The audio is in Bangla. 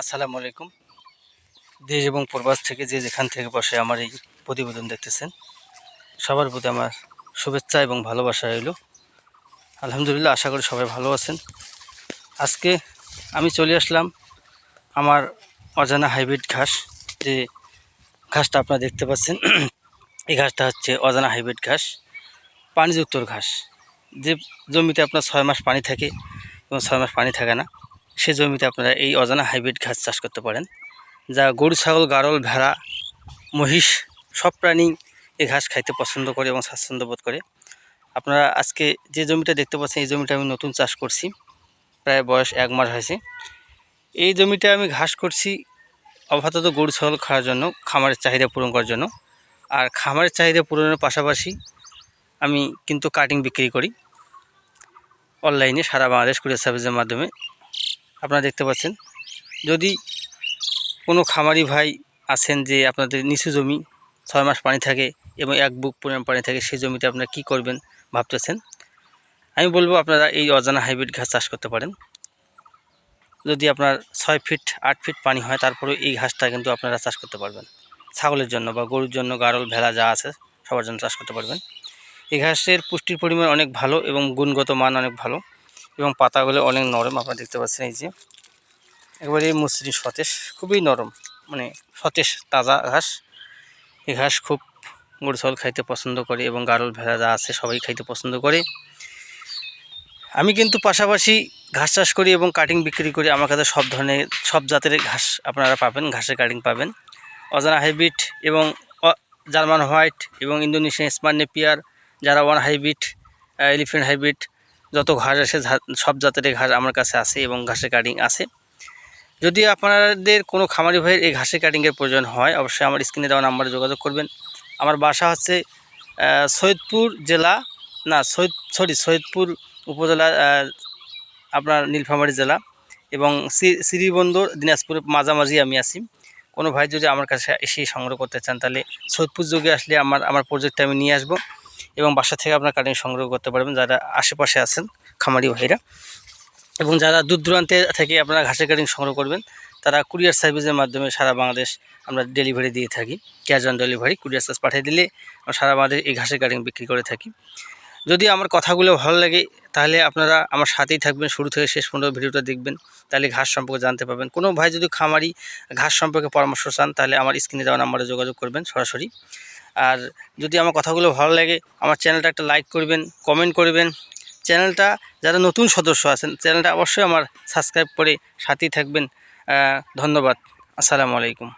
আসসালামু আলাইকুম। দেশ এবং প্রবাস থেকে যে যেখান থেকে বসে আমার এই প্রতিবেদন দেখতেছেন, সবার প্রতি আমার শুভেচ্ছা এবং ভালোবাসা রইল। আলহামদুলিল্লাহ, আশা করি সবাই ভালো আছেন। আজকে আমি চলে আসলাম আমার অজানা হাইব্রিড ঘাস। যে ঘাসটা আপনারা দেখতে পাচ্ছেন, এই ঘাসটা হচ্ছে অজানা হাইব্রিড ঘাস পানিযুক্তর ঘাস। যে জমিতে আপনার ছয় মাস পানি থাকে এবং ছয় মাস পানি থাকে না সে জমিতে আপনারা এই অজানা হাইব্রিড ঘাস চাষ করতে পারেন। যা গরু, ছাগল, গারল, ভেড়া, মহিষ, সব প্রাণী এই ঘাস খাইতে পছন্দ করে এবং স্বাচ্ছন্দ্য বোধ করে। আপনারা আজকে যে জমিটা দেখতে পাচ্ছেন, এই জমিটা আমি নতুন চাষ করছি। প্রায় বয়স এক মাস হয়েছে। এই জমিটা আমি ঘাস করছি আপাতত গরু, ছাগল খাওয়ার জন্য, খামারের চাহিদা পূরণ করার জন্য। আর খামারের চাহিদা পূরণের পাশাপাশি আমি কিন্তু কাটিং বিক্রি করি। অনলাইনে সারা বাংলাদেশ কুরিয়ার সার্ভিসের মাধ্যমে আপনারা দেখতে পাচ্ছেন। যদি কোনো খামারি ভাই আছেন যে আপনাদের নিচু জমি, ছয় মাস পানি থাকে এবং এক বুক পরিমাণ পানি থাকে, সেই জমিতে আপনারা কী করবেন ভাবতেছেন? আমি বলব আপনারা এই অজানা হাইব্রিড ঘাস চাষ করতে পারেন। যদি আপনার ছয় ফিট, আট ফিট পানি হয়, তারপরেও এই ঘাসটা কিন্তু আপনারা চাষ করতে পারবেন। ছাগলের জন্য বা গরুর জন্য, গারল ভেলা যা আছে, সবার জন্য চাষ করতে পারবেন। এই ঘাসের পুষ্টির পরিমাণ অনেক ভালো এবং গুণগত মান অনেক ভালো। এবং পাতাগুলো অনেক নরম আপনারা দেখতে পাচ্ছেন এই যে। একবারে মসৃণ সতেজ, খুবই নরম মানে সতেজ, তাজা ঘাস। এই ঘাস খুব গরু খাইতে পছন্দ করে এবং গারল ভেড়া যা আছে সবাই খাইতে পছন্দ করে। আমি কিন্তু পাশাপাশি ঘাস চাষ করি এবং কাটিং বিক্রি করি। আমার কাছে সব ধরনের, সব জাতের ঘাস আপনারা পাবেন, ঘাসের কাটিং পাবেন। অজানা হাইব্রিড এবং জার্মান হোয়াইট এবং ইন্দোনেশিয়ান স্মার্ট নেপিয়ার, যারা ওয়ান হাইব্রিড এলিফেন্ট হাইব্রিড যত ঘাস ঝা- সব জাতের ঘাস আমার কাছে আছে এবং ঘাসের কাটিং আছে। যদি আপনাদের কোনো খামারি ভাইয়ের এই ঘাসের কাটিংয়ের প্রয়োজন হয়, অবশ্যই আমার স্ক্রিনে দেওয়া নাম্বারে যোগাযোগ করবেন। আমার বাসা হচ্ছে সৈয়দপুর জেলা, না, সৈয়দ সরি সৈয়দপুর উপজেলা আপনার নীলফামারী জেলা এবং শ্রী- শ্রীবন্দর দিনাজপুরের মাঝামাঝি আমি আছি। কোনো ভাই যদি আমার কাছে এসে সংগ্রহ করতে চান, তাহলে সৈয়দপুর যুগে আসলে আমার আমার প্রজেক্টটা আমি নিয়ে আসব। এবং বাসা থেকে আপনার কাটিং সংগ্রহ করতে পারবেন যারা আশেপাশে আছেন, খামারি ভাইরা। এবং যারা দূর দূরান্তে থেকে আপনারা ঘাসের কাটিং সংগ্রহ করবেন, তারা কুরিয়ার সার্ভিসের মাধ্যমে সারা বাংলাদেশ আমরা ডেলিভারি দিয়ে থাকি। Cash on delivery, courier service পাঠিয়ে দিলে আমরা সারা বাংলাদেশ এই ঘাসের কাটিং বিক্রি করে থাকি। যদি আমার কথাগুলো ভালো লাগে, তাহলে আপনারা আমার সাথেই থাকবেন, শুরু থেকে শেষ পর্যন্ত ভিডিওটা দেখবেন, তাহলে ঘাস সম্পর্কে জানতে পারবেন। কোনো ভাই যদি খামারি ঘাস সম্পর্কে পরামর্শ চান, তাহলে আমার স্ক্রিনে দেওয়া নাম্বারে যোগাযোগ করবেন সরাসরি। আর যদি আমার কথাগুলো ভালো লাগে, আমার চ্যানেলটা একটা লাইক করবেন কমেন্ট করবেন। চ্যানেলটা যারা নতুন সদস্য আছেন, চ্যানেলটা অবশ্যই আমার সাবস্ক্রাইব করে সাথেই থাকবেন। ধন্যবাদ। আসসালামু আলাইকুম।